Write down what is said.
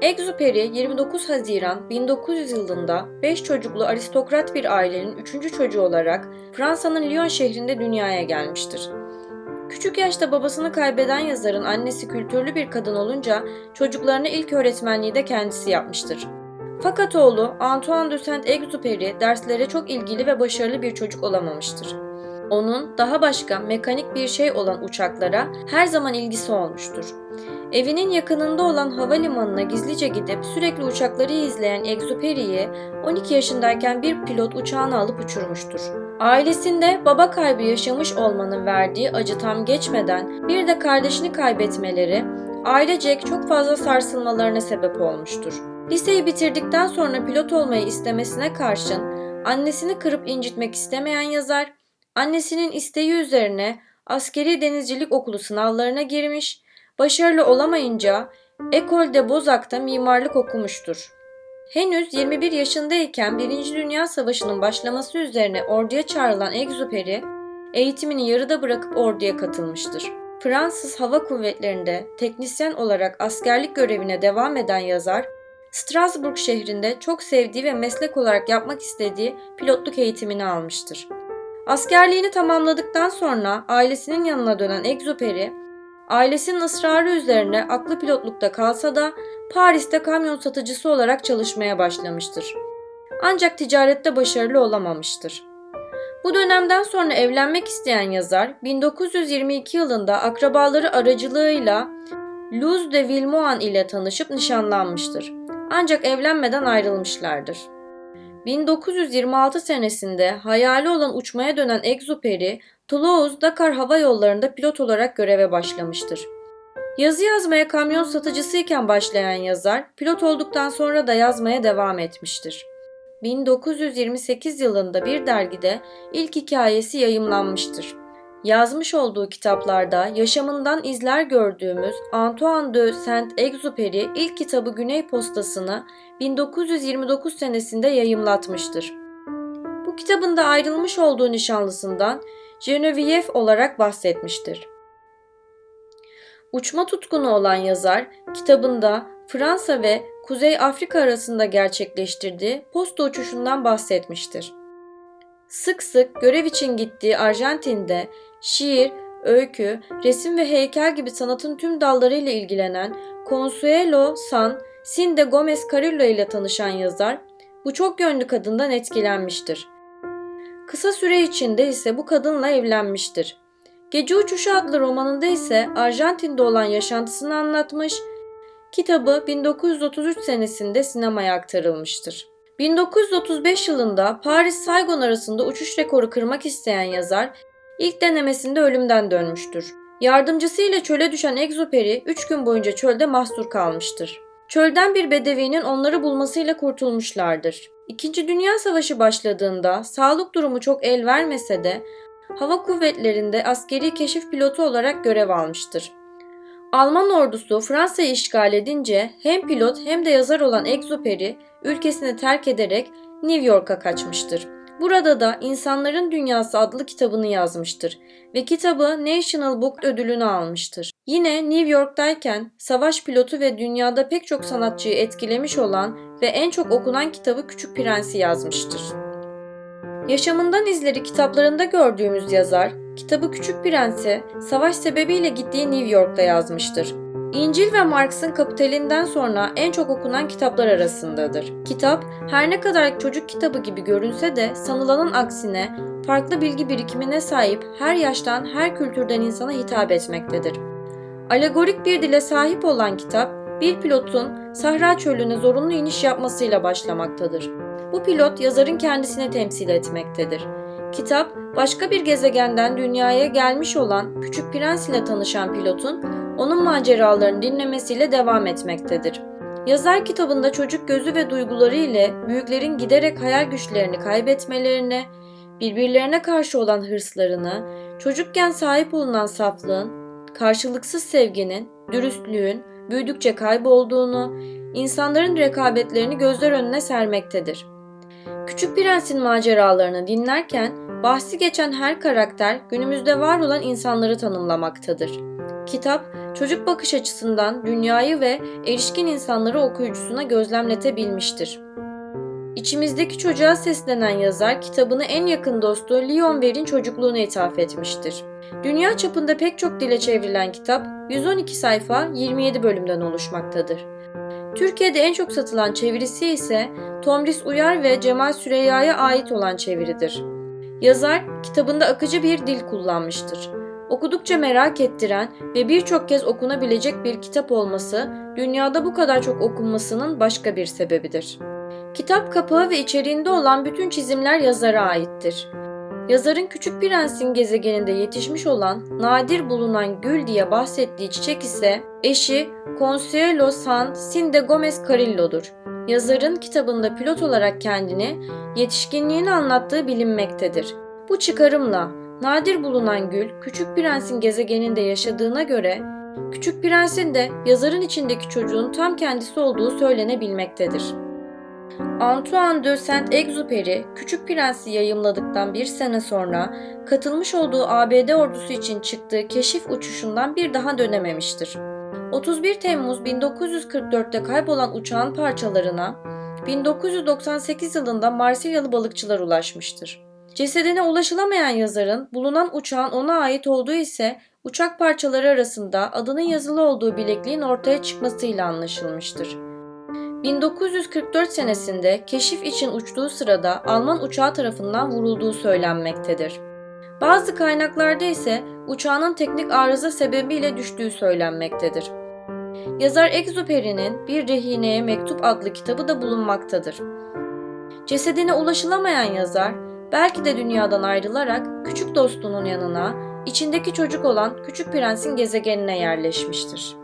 Exupéry 29 Haziran 1900 yılında 5 çocuklu aristokrat bir ailenin 3. çocuğu olarak Fransa'nın Lyon şehrinde dünyaya gelmiştir. Küçük yaşta babasını kaybeden yazarın annesi kültürlü bir kadın olunca çocuklarına ilk öğretmenliği de kendisi yapmıştır. Fakat oğlu Antoine de Saint-Exupéry derslere çok ilgili ve başarılı bir çocuk olamamıştır. Onun daha başka mekanik bir şey olan uçaklara her zaman ilgisi olmuştur. Evinin yakınında olan havalimanına gizlice gidip sürekli uçakları izleyen Exupéry'yi 12 yaşındayken bir pilot uçağına alıp uçurmuştur. Ailesinde baba kaybı yaşamış olmanın verdiği acı tam geçmeden bir de kardeşini kaybetmeleri ailecek çok fazla sarsılmalarına sebep olmuştur. Liseyi bitirdikten sonra pilot olmayı istemesine karşın annesini kırıp incitmek istemeyen yazar, annesinin isteği üzerine askeri denizcilik okulu sınavlarına girmiş, başarılı olamayınca Ecole de Beaux-Arts'ta mimarlık okumuştur. Henüz 21 yaşındayken 1. Dünya Savaşı'nın başlaması üzerine orduya çağrılan Exupéry, eğitimini yarıda bırakıp orduya katılmıştır. Fransız Hava Kuvvetleri'nde teknisyen olarak askerlik görevine devam eden yazar, Strasbourg şehrinde çok sevdiği ve meslek olarak yapmak istediği pilotluk eğitimini almıştır. Askerliğini tamamladıktan sonra ailesinin yanına dönen Exupéry, ailesinin ısrarı üzerine aklı pilotlukta kalsa da Paris'te kamyon satıcısı olarak çalışmaya başlamıştır. Ancak ticarette başarılı olamamıştır. Bu dönemden sonra evlenmek isteyen yazar 1922 yılında akrabaları aracılığıyla Luz de Villemoine ile tanışıp nişanlanmıştır. Ancak evlenmeden ayrılmışlardır. 1926 senesinde hayali olan uçmaya dönen Exupéry, Toulouse-Dakar Hava Yolları'nda pilot olarak göreve başlamıştır. Yazı yazmaya kamyon satıcısıyken başlayan yazar, pilot olduktan sonra da yazmaya devam etmiştir. 1928 yılında bir dergide ilk hikayesi yayımlanmıştır. Yazmış olduğu kitaplarda yaşamından izler gördüğümüz Antoine de Saint-Exupéry ilk kitabı Güney Postası'nı 1929 senesinde yayımlatmıştır. Bu kitabında ayrılmış olduğu nişanlısından Geneviève olarak bahsetmiştir. Uçma tutkunu olan yazar kitabında Fransa ve Kuzey Afrika arasında gerçekleştirdiği posta uçuşundan bahsetmiştir. Sık sık görev için gittiği Arjantin'de şiir, öykü, resim ve heykel gibi sanatın tüm dallarıyla ilgilenen Consuelo San Cinde Gomez Carillo ile tanışan yazar bu çok yönlü kadından etkilenmiştir. Kısa süre içinde ise bu kadınla evlenmiştir. Gece Uçuşu adlı romanında ise Arjantin'de olan yaşantısını anlatmış, kitabı 1933 senesinde sinemaya aktarılmıştır. 1935 yılında Paris-Saigon arasında uçuş rekoru kırmak isteyen yazar ilk denemesinde ölümden dönmüştür. Yardımcısıyla çöle düşen Exupéry 3 gün boyunca çölde mahsur kalmıştır. Çölden bir bedevinin onları bulmasıyla kurtulmuşlardır. İkinci Dünya Savaşı başladığında sağlık durumu çok el vermese de hava kuvvetlerinde askeri keşif pilotu olarak görev almıştır. Alman ordusu Fransa'yı işgal edince hem pilot hem de yazar olan Exupéry ülkesini terk ederek New York'a kaçmıştır. Burada da İnsanların Dünyası adlı kitabını yazmıştır ve kitabı National Book ödülünü almıştır. Yine New York'tayken savaş pilotu ve dünyada pek çok sanatçıyı etkilemiş olan ve en çok okunan kitabı Küçük Prens'i yazmıştır. Yaşamından izleri kitaplarında gördüğümüz yazar, kitabı Küçük Prens'i savaş sebebiyle gittiği New York'ta yazmıştır. İncil ve Marx'ın Kapital'inden sonra en çok okunan kitaplar arasındadır. Kitap her ne kadar çocuk kitabı gibi görünse de sanılanın aksine farklı bilgi birikimine sahip her yaştan her kültürden insana hitap etmektedir. Alegorik bir dile sahip olan kitap bir pilotun Sahra çölüne zorunlu iniş yapmasıyla başlamaktadır. Bu pilot yazarın kendisini temsil etmektedir. Kitap, başka bir gezegenden dünyaya gelmiş olan Küçük Prens ile tanışan pilotun onun maceralarını dinlemesiyle devam etmektedir. Yazar kitabında çocuk gözü ve duyguları ile büyüklerin giderek hayal güçlerini kaybetmelerini, birbirlerine karşı olan hırslarını, çocukken sahip olunan saflığın, karşılıksız sevginin, dürüstlüğün büyüdükçe kaybolduğunu, insanların rekabetlerini gözler önüne sermektedir. Küçük Prens'in maceralarını dinlerken bahsi geçen her karakter günümüzde var olan insanları tanımlamaktadır. Kitap, çocuk bakış açısından dünyayı ve erişkin insanları okuyucusuna gözlemletebilmiştir. İçimizdeki çocuğa seslenen yazar kitabını en yakın dostu Leon Ver'in çocukluğuna ithaf etmiştir. Dünya çapında pek çok dile çevrilen kitap 112 sayfa 27 bölümden oluşmaktadır. Türkiye'de en çok satılan çevirisi ise Tomris Uyar ve Cemal Süreyya'ya ait olan çeviridir. Yazar kitabında akıcı bir dil kullanmıştır. Okudukça merak ettiren ve birçok kez okunabilecek bir kitap olması dünyada bu kadar çok okunmasının başka bir sebebidir. Kitap kapağı ve içeriğinde olan bütün çizimler yazara aittir. Yazarın Küçük Prens'in gezegeninde yetişmiş olan nadir bulunan gül diye bahsettiği çiçek ise eşi Consuelo San Cinde Gomez Carillo'dur. Yazarın kitabında pilot olarak kendini yetişkinliğini anlattığı bilinmektedir. Bu çıkarımla nadir bulunan gül Küçük Prens'in gezegeninde yaşadığına göre Küçük Prens'in de yazarın içindeki çocuğun tam kendisi olduğu söylenebilmektedir. Antoine de Saint-Exupéry, Küçük Prens'i yayımladıktan bir sene sonra katılmış olduğu ABD ordusu için çıktığı keşif uçuşundan bir daha dönememiştir. 31 Temmuz 1944'te kaybolan uçağın parçalarına 1998 yılında Marsilyalı balıkçılar ulaşmıştır. Cesedine ulaşılamayan yazarın bulunan uçağın ona ait olduğu ise uçak parçaları arasında adının yazılı olduğu bilekliğin ortaya çıkmasıyla anlaşılmıştır. 1944 senesinde keşif için uçtuğu sırada Alman uçağı tarafından vurulduğu söylenmektedir. Bazı kaynaklarda ise uçağının teknik arıza sebebiyle düştüğü söylenmektedir. Yazar Exupéry'nin Bir Rehineye Mektup adlı kitabı da bulunmaktadır. Cesedine ulaşılamayan yazar, belki de dünyadan ayrılarak küçük dostunun yanına, içindeki çocuk olan Küçük Prens'in gezegenine yerleşmiştir.